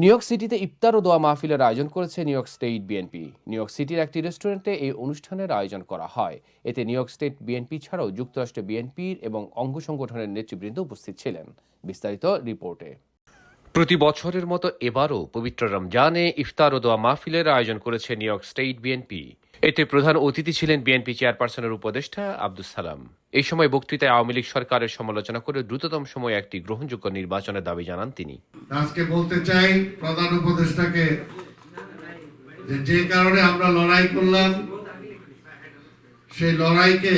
New York সিটিতে ইফতার ও দোয়া মাহফিলের আয়োজন করেছে New York state BNP New York সিটির একটি রেস্টুরেন্টে এই অনুষ্ঠানের আয়োজন করা হয়। এতে নিউ ইয়র্ক স্টেট বিএনপি ছাড়াও যুক্তরাষ্ট্র বিএনপির এবং অঙ্গ সংগঠনের নেতৃবৃন্দ উপস্থিত ছিলেন। বিস্তারিত রিপোর্টে। প্রতি বছরের মতো এবারও পবিত্র রমজানে ইফতার ও দোয়া মাহফিলের আয়োজন করেছে নিউ ইয়র্ক স্টেট বিএনপি এতে প্রধান অতিথি ছিলেন বিএনপি চেয়ারপারসনের উপদেষ্টা আব্দুস সালাম। এই সময় বক্তৃতায় আওয়ামী লীগ সরকারের সমালোচনা করে দ্রুততম সময়ে একটি গ্রহণযোগ্য নির্বাচনের দাবি জানান তিনি। আজকে বলতে চাই প্রধান উপদেষ্টাকে যে কারণে আমরা লড়াই করলাম, সেই লড়াইকে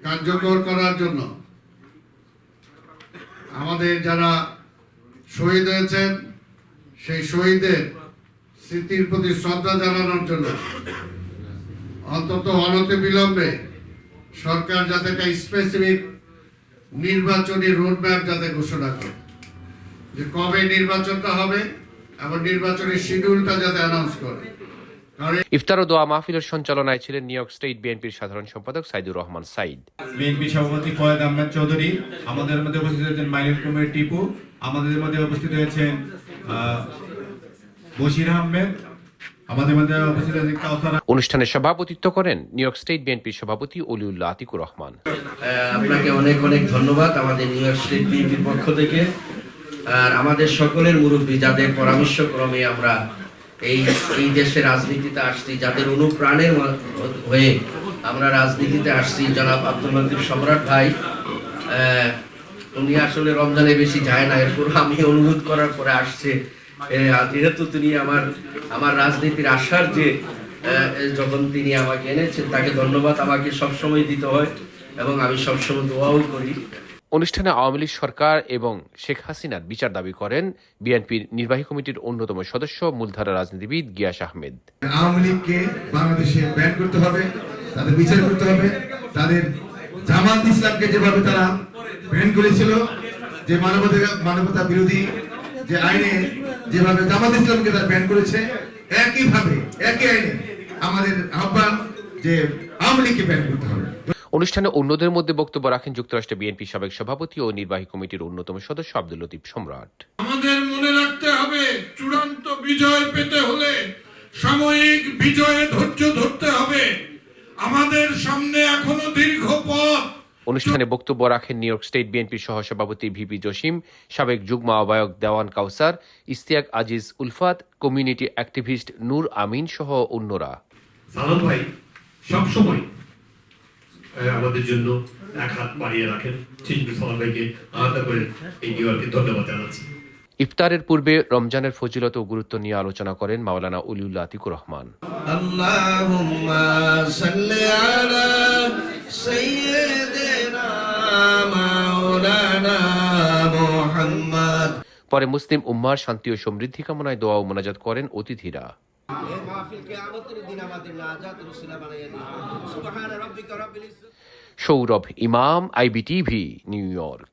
কার্যকর করার জন্য আমাদের যারা শহীদ হয়েছেন, সেই শহীদের স্মৃতির প্রতি শ্রদ্ধা জানানোর জন্য। অন্তত অনতি বিলম্বে সরকার যাতে একটা স্পেসিফিক নির্বাচনী রোডম্যাপ যাতে ঘোষণা করে যে কবে নির্বাচনটা হবে এবং নির্বাচনের শিডিউলটা যাতে অ্যানাউন্স করে। ইফতার ও দোয়া মাহফিলের সঞ্চালনায় ছিলেন নিউ ইয়র্ক স্টেট বিএনপির সাধারণ সম্পাদক সাইদুর রহমান সাইদ। বিএনপি সভাপতি ফয়েদ আহমেদ চৌধুরী আমাদের মধ্যে উপস্থিত হয়েছেন মাইনুল কুমার টিপু আমাদের মধ্যে উপস্থিত হয়েছেন আহ, বশির আহমেদ অনুষ্ঠানে সভাপতিত্ব করেন নিউ ইয়র্ক স্টেট বিএনপির সভাপতি অলিউল্লাহ আতিকুর রহমান। আপনাকে অনেক অনেক ধন্যবাদ আমাদের নিউ ইয়র্ক স্টেট বিএনপির পক্ষ থেকে। আর আমাদের সকলের মুরব্বী যাদের পরামর্শ ক্রমে আমরা এই এই দেশের রাজনীতিতে আসছি যাদের অনুপ্রাণের হয়ে আমরা রাজনীতিতে আসছি জনাব আব্দুল লতিফ সম্রাট ভাই। আহ, উনি আসলে রমজানে বেশি যায় না এরপর আমি অনুরোধ করার পরে আসছে। যেহেতু তিনি আমার আমার রাজনীতির আশার যে যখন তিনি আমাকে এনেছেন তাকে ধন্যবাদ আমাকে সবসময় দিতে হয় এবং আমি সবসময় দোয়াও করি। অনুষ্ঠানে আওয়ামী লীগ সরকার এবং শেখ হাসিনার বিচার দাবি করেন বিএনপির নির্বাহী কমিটির অন্যতম সদস্য মূলধারা রাজনীতিবিদ গিয়াস আহমেদ। আওয়ামী লীগকে বাংলাদেশে ব্যান করতে হবে তাদের বিচার করতে হবে তাদের জামাত ইসলামকে যেভাবে তারা ব্যান করেছিল যে মানবতা মানবতা বিরোধী যে আইনে যেভাবে জামাত ইসলামকে তারা ব্যান করেছে একইভাবে একই আইনে আমাদের আহ্বান যে আওয়ামী লীগকে ব্যান করতে হবে। অনুষ্ঠানে অন্যদের মধ্যে বক্তব্য রাখেন যুক্তরাষ্ট্র বিএনপি সাবেক সভাপতি ও নির্বাহী কমিটির অন্যতম সদস্য আব্দুল লতিফ সম্রাট। আমাদের মনে রাখতে হবে চূড়ান্ত বিজয় পেতে হলে সাময়িক বিজয়ে ধৈর্য ধরতে হবে। আমাদের সামনে এখনও দীর্ঘ পথ। অনুষ্ঠানে বক্তব্য রাখেন নিউ ইয়র্ক স্টেট বিএনপির সহসভাপতি ভিপি জসিম সাবেক যুগ্ম আহ্বায়ক দেওয়ান কাউসার ইস্তিয়াক আজিজ উলফাত কমিউনিটি অ্যাক্টিভিস্ট নূর আমিন সহ অন্যরা। সালাম ভাই সব সময় আমাদের জন্য এক হাত বাড়িয়ে রাখেন। সালাম ভাইকে আলাদা করে এই নিউ ইয়র্কে ধন্যবাদ জানাচ্ছি। ইফতারের পূর্বে রমজানের ফজিলত ও গুরুত্ব নিয়ে আলোচনা করেন মাওলানা উলিউল্লাহ আতিকুর রহমান। পরে মুসলিম উম্মার শান্তি ও সমৃদ্ধি কামনায় দোয়া ও মোনাজাত করেন অতিথিরা। সৌরভ ইমাম, আইবিটিভি, নিউ ইয়র্ক।